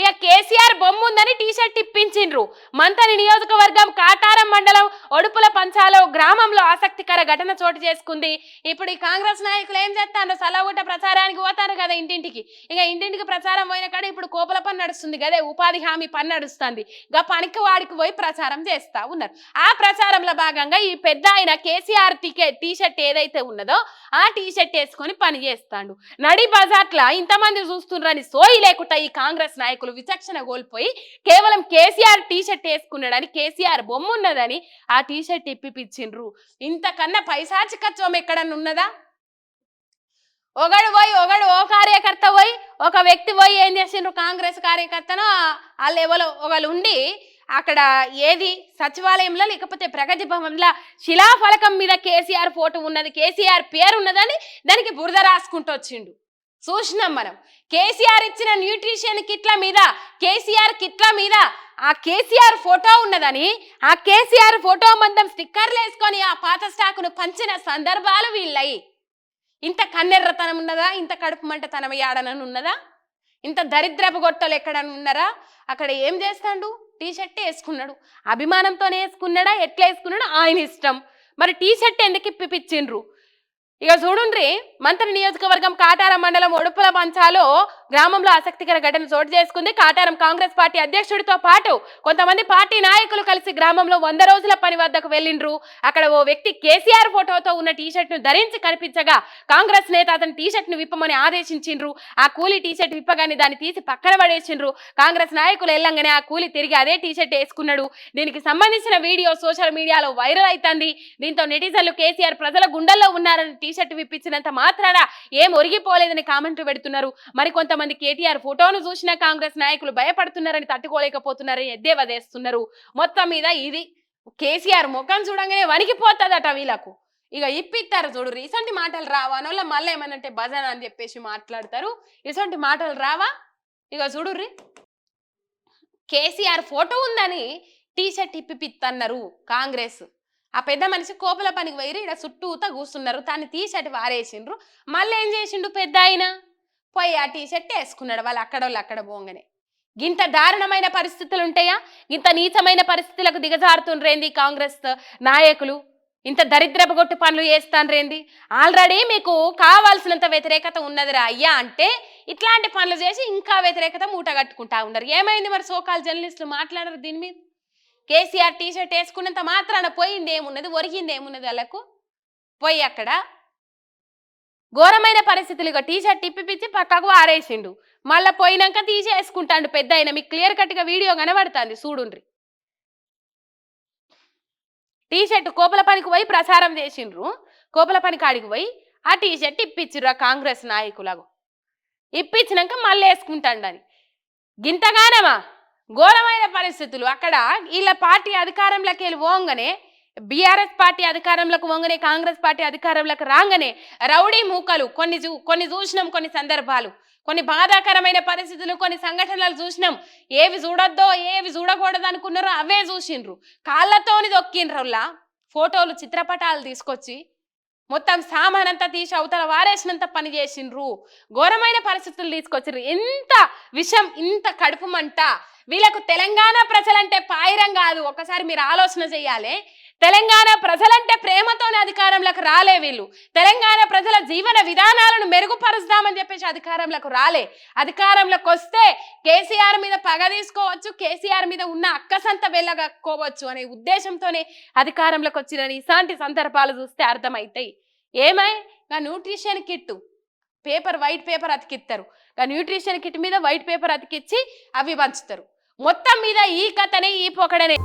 ఇక కేసీఆర్ బొమ్మ ఉందని టీషర్ట్ ఇప్పించిండ్రు. మంతని నియోజకవర్గం కాటారం మండలం ఒడుపుల పంచాలో గ్రామంలో ఆసక్తికర ఘటన చోటు చేసుకుంది. ఇప్పుడు ఈ కాంగ్రెస్ నాయకులు ఏం చేస్తారో సలవుట ప్రచారానికి పోతారు కదా ఇంటింటికి. ఇక ఇంటింటికి ప్రచారం పోయిన కాడ ఇప్పుడు కోపల పని నడుస్తుంది కదే ఉపాధి హామీ పని నడుస్తుంది. గా పనికి వాడికి పోయి ప్రచారం చేస్తా ఉన్నారు. ఆ ప్రచారంలో భాగంగా ఈ పెద్ద ఆయన కేసీఆర్ టికెట్ టీషర్ట్ ఏదైతే ఉన్నదో ఆ టీ షర్ట్ వేసుకొని పని చేస్తాడు. నడి బజార్ల ఇంతమంది చూస్తుండ్రని సోయి లేకుండా ఈ కాంగ్రెస్ నాయకులు విచక్షణ కోల్పోయి కేవలం కేసీఆర్ టీ షర్ట్ వేసుకున్నాడని కేసీఆర్ బొమ్మ ఉన్నదని ఆ టీ షర్ట్ ఇప్పిపించిండ్రు ఇంతకన్నా పైశాచికత్వం ఎక్కడన్నా ఉన్నదా? ఒకడు పోయి ఒకడు ఓ కార్యకర్త పోయి ఒక వ్యక్తి పోయి ఏం చేసిండ్రు కాంగ్రెస్ కార్యకర్తను వాళ్ళు ఎవరో ఒకళ్ళు ఉండి అక్కడ ఏది సచివాలయంలో లేకపోతే ప్రగతి భవన్లో శిలాఫలకం మీద కేసీఆర్ ఫోటో ఉన్నది కేసీఆర్ పేరు ఉన్నదని దానికి బురద రాసుకుంటూ వచ్చిండు చూసినాం మనం. కేసీఆర్ ఇచ్చిన న్యూట్రిషన్ కిట్ల మీద కేసీఆర్ కిట్ల మీద ఆ కేసీఆర్ ఫోటో ఉన్నదని ఆ కేసీఆర్ ఫోటో మందం స్టిక్కర్లు వేసుకొని ఆ పాత స్టాకును పంచిన సందర్భాలు వీళ్ళయి. ఇంత కన్నెర్రతనం ఉన్నదా? ఇంత కడుపు మంటతనం ఆడనని ఉన్నదా? ఇంత దరిద్రపు గొట్టలు ఎక్కడని ఉన్నారా? అక్కడ ఏం చేస్తాడు? టీ షర్ట్ వేసుకున్నాడు. అభిమానంతోనే వేసుకున్నాడా? ఎట్లా వేసుకున్నాడు? ఆయన ఇష్టం. మరి టీ షర్ట్ ఎందుకు ఇప్పిపించిండ్రు ఇక చూడుండ్రి మంత్రి నియోజకవర్గం కాటారం మండలం ఒడుపుల పంచాలో గ్రామంలో ఆసక్తికర ఘటన చోటు చేసుకుంది. కాటారం కాంగ్రెస్ పార్టీ అధ్యక్షుడితో పాటు కొంతమంది పార్టీ నాయకులు కలిసి గ్రామంలో వంద రోజుల పని వద్దకు వెళ్ళిండ్రు. అక్కడ ఓ వ్యక్తి కేసీఆర్ ఫోటోతో ఉన్న టీషర్ట్ను ధరించి కనిపించగా కాంగ్రెస్ నేత అతని టీషర్ట్ను విప్పమని ఆదేశించిండ్రు. ఆ కూలీ టీషర్ట్ విప్పగానే దాన్ని తీసి పక్కన పడేసిండ్రు. కాంగ్రెస్ నాయకులు వెళ్ళంగానే ఆ కూలీ తిరిగి అదే టీషర్ట్ వేసుకున్నాడు. దీనికి సంబంధించిన వీడియో సోషల్ మీడియాలో వైరల్ అవుతుంది దీంతో నెటిజన్లు కేసీఆర్ ప్రజల గుండెల్లో ఉన్నారని టీషర్ట్ విప్పించినంత మాత్రాన ఏం ఒరిగిపోలేదని కామెంట్లు పెడుతున్నారు. మరి కొంతమంది కేటీఆర్ ఫోటోను చూసిన కాంగ్రెస్ నాయకులు భయపడుతున్నారని తట్టుకోలేకపోతున్నారని ఎద్దేవా చేస్తున్నారు. మొత్తం మీద ఇది కేసీఆర్ ముఖం చూడంగానే వణికిపోతుందట వీళ్ళకు. ఇక ఇప్పిస్తారు చూడు ఇసంటి మాటలు రావా? అనోళ్ళ మళ్ళీ ఏమనంటే భజన అని చెప్పేసి మాట్లాడతారు. ఇసంటి మాటలు రావా? ఇక చూడుర్రి కేసీఆర్ ఫోటో ఉందని టీ షర్ట్ ఇప్పిపిత్తన్నారు కాంగ్రెస్. ఆ పెద్ద మనిషి కోపల పనికి వైరి ఇక్కడ చుట్టూతా కూస్తున్నారు తాను టీషర్ట్ వారేసిండ్రు. మళ్ళీ ఏం చేసిండు పెద్ద ఆయన? పోయి ఆ టీ షర్ట్ వేసుకున్నాడు. వాళ్ళు అక్కడ వాళ్ళు అక్కడ పోగానే. ఇంత దారుణమైన పరిస్థితులు ఉంటాయా? ఇంత నీచమైన పరిస్థితులకు దిగజారుతుండ్రేంది కాంగ్రెస్ నాయకులు? ఇంత దరిద్రపు కొట్టు పనులు చేస్తాన్రేంది ఆల్రెడీ మీకు కావాల్సినంత వ్యతిరేకత ఉన్నదిరా అయ్యా అంటే ఇట్లాంటి పనులు చేసి ఇంకా వ్యతిరేకత మూట కట్టుకుంటా ఉన్నారు. ఏమైంది మరి సోకాల్ జర్నలిస్టులు మాట్లాడరు దీని మీద? కేసీఆర్ టీ షర్ట్ వేసుకున్నంత మాత్రాన పోయింది ఏమున్నది ఒరిగింది ఏమున్నది వాళ్ళకు? పోయి అక్కడ ఘోరమైన పరిస్థితులు ఇక టీ షర్ట్ పక్కకు ఆరేసిండు మళ్ళా పోయినాక తీసేసుకుంటాడు పెద్ద అయిన మీకు క్లియర్ కట్గా వీడియో కనబడుతుంది చూడుండ్రి. టీషర్ట్ కోపల పనికి పోయి ప్రచారం చేసిండ్రు. కోపల పని కాడికి పోయి ఆ టీ షర్ట్ ఇప్పించిర్రు ఆ కాంగ్రెస్ నాయకులకు. ఇప్పించినాక మళ్ళీ వేసుకుంటాడని. గింతగానమా? ఘోరమైన పరిస్థితులు. అక్కడ వీళ్ళ పార్టీ అధికారంలోకి వెళ్ళి పోగానే బీఆర్ఎస్ పార్టీ అధికారంలోకి వంగనే కాంగ్రెస్ పార్టీ అధికారంలోకి రాగానే రౌడీ మూకలు కొన్ని కొన్ని చూసినాం కొన్ని సందర్భాలు. కొన్ని బాధాకరమైన పరిస్థితులు కొన్ని సంఘటనలు చూసినాం. ఏవి చూడొద్దో ఏవి చూడకూడదు అనుకున్నారో అవే చూసిండ్రు. కాళ్ళతోని దొక్కిండ్రులా ఫోటోలు చిత్రపటాలు తీసుకొచ్చి మొత్తం సామాన్ అంతా తీసి అవతల వారేసినంత పని చేసిండ్రు. ఘోరమైన పరిస్థితులు తీసుకొచ్చారు ఎంత విషం ఇంత కడుపు మంట. వీళ్ళకు తెలంగాణ ప్రజలంటే పాయిరం కాదు. ఒకసారి మీరు ఆలోచన చేయాలి. తెలంగాణ ప్రజలంటే ప్రేమ అధికారంలోకి రాలే వీళ్ళు. తెలంగాణ ప్రజల జీవన విధానాలను మెరుగుపరుస్తామని చెప్పేసి అధికారంలోకి రాలే. అధికారంలోకి వస్తే కేసీఆర్ మీద పగ తీసుకోవచ్చు కేసీఆర్ మీద ఉన్న అక్కసంత వెళ్ళగక్కోవచ్చు అనే ఉద్దేశంతోనే అధికారంలోకి వచ్చిన ఇలాంటి సందర్భాలు చూస్తే అర్థమవుతాయి ఏమై? నా nutrition kit paper white paper అతికిస్తారు ఆ న్యూట్రిషన్ కిట్ మీద వైట్ పేపర్ అతికిచ్చి అవి పంచుతారు. మొత్తం మీద ఈ కథనే ఈ పొకడనే.